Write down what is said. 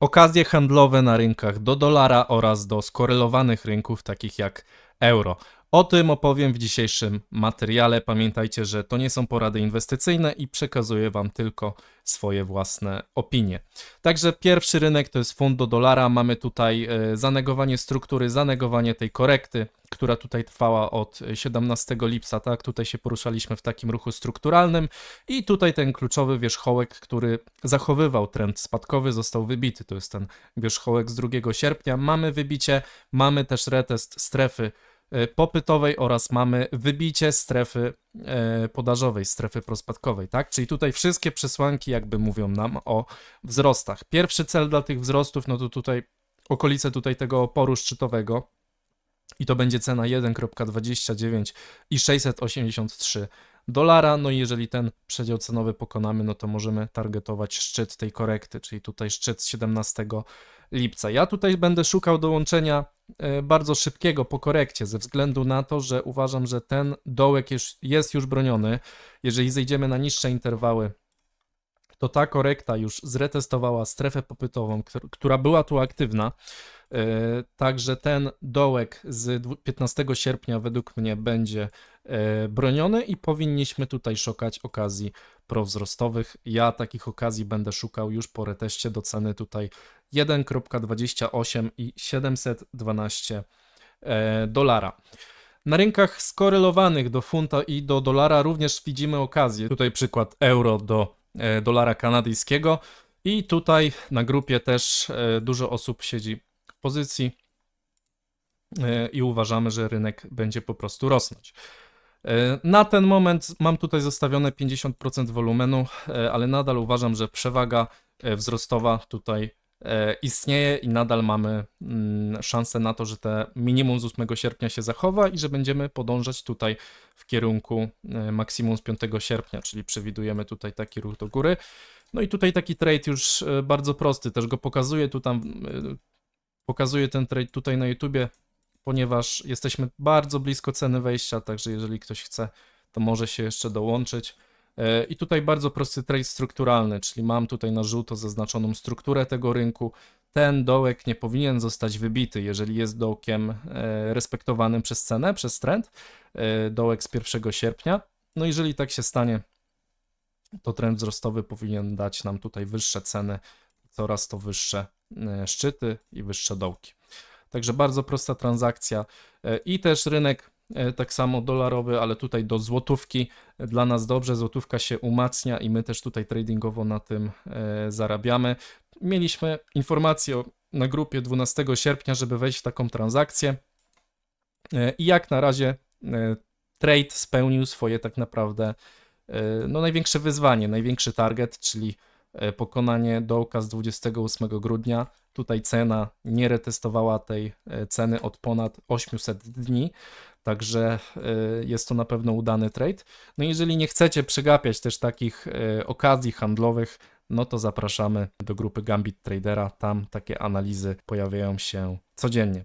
Okazje handlowe na rynkach do dolara oraz do skorelowanych rynków takich jak euro. O tym opowiem w dzisiejszym materiale. Pamiętajcie, że to nie są porady inwestycyjne i przekazuję Wam tylko swoje własne opinie. Także pierwszy rynek to jest fund do dolara. Mamy tutaj e, zanegowanie struktury, zanegowanie tej korekty, która tutaj trwała od 17 lipca, tak? Tutaj się poruszaliśmy w takim ruchu strukturalnym i tutaj ten kluczowy wierzchołek, który zachowywał trend spadkowy, został wybity. To jest ten wierzchołek z 2 sierpnia. Mamy wybicie, mamy też retest strefy popytowej oraz mamy wybicie strefy e, podażowej, strefy prospadkowej, tak? Czyli tutaj wszystkie przesłanki jakby mówią nam o wzrostach. Pierwszy cel dla tych wzrostów, no to tutaj okolice tutaj tego oporu szczytowego i to będzie cena 1.29 i 683 dolara. No i jeżeli ten przedział cenowy pokonamy, no to możemy targetować szczyt tej korekty, czyli tutaj szczyt z 17 lipca. Ja tutaj będę szukał dołączenia e, bardzo szybkiego po korekcie, ze względu na to, że uważam, że ten dołek jest, jest już broniony. Jeżeli zejdziemy na niższe interwały, to ta korekta już zretestowała strefę popytową, któr- która była tu aktywna. E, Także ten dołek z dwu- 15 sierpnia według mnie będzie e, broniony i powinniśmy tutaj szukać okazji prowzrostowych. Ja takich okazji będę szukał już po reteście do ceny tutaj 1.28 i 712 e, dolara. Na rynkach skorelowanych do funta i do dolara również widzimy okazję. Tutaj przykład euro do dolara kanadyjskiego i tutaj na grupie też e, dużo osób siedzi w pozycji e, i uważamy, że rynek będzie po prostu rosnąć. E, Na ten moment mam tutaj zostawione 50% wolumenu, e, ale nadal uważam, że przewaga e, wzrostowa tutaj e, istnieje i nadal mamy mm, szansę na to, że te minimum z 8 sierpnia się zachowa i że będziemy podążać tutaj w kierunku e, maksimum z 5 sierpnia, czyli przewidujemy tutaj taki ruch do góry. No i tutaj taki trade już e, bardzo prosty, też go pokazuję tu tam, e, pokazuję ten trade tutaj na YouTubie, ponieważ jesteśmy bardzo blisko ceny wejścia, także jeżeli ktoś chce, to może się jeszcze dołączyć. E, I tutaj bardzo prosty trade strukturalny, czyli mam tutaj na żółto zaznaczoną strukturę tego rynku. Ten dołek nie powinien zostać wybity, jeżeli jest dołkiem e, respektowanym przez cenę, przez trend, e, dołek z 1 sierpnia. No jeżeli tak się stanie, to trend wzrostowy powinien dać nam tutaj wyższe ceny, coraz to wyższe szczyty i wyższe dołki. Także bardzo prosta transakcja i też rynek tak samo dolarowy, ale tutaj do złotówki e, dla nas dobrze, złotówka się umacnia i my też tutaj tradingowo na tym e, zarabiamy. Mieliśmy informację na grupie 12 sierpnia, żeby wejść w taką transakcję E, i jak na razie e, trade spełnił swoje tak naprawdę e, no, największe wyzwanie, największy target, czyli e, pokonanie dołka z 28 grudnia. Tutaj cena nie retestowała tej e, ceny od ponad 800 dni, także e, jest to na pewno udany trade. No jeżeli nie chcecie przegapiać też takich e, okazji handlowych, no to zapraszamy do grupy Gambit Tradera. Tam takie analizy pojawiają się codziennie.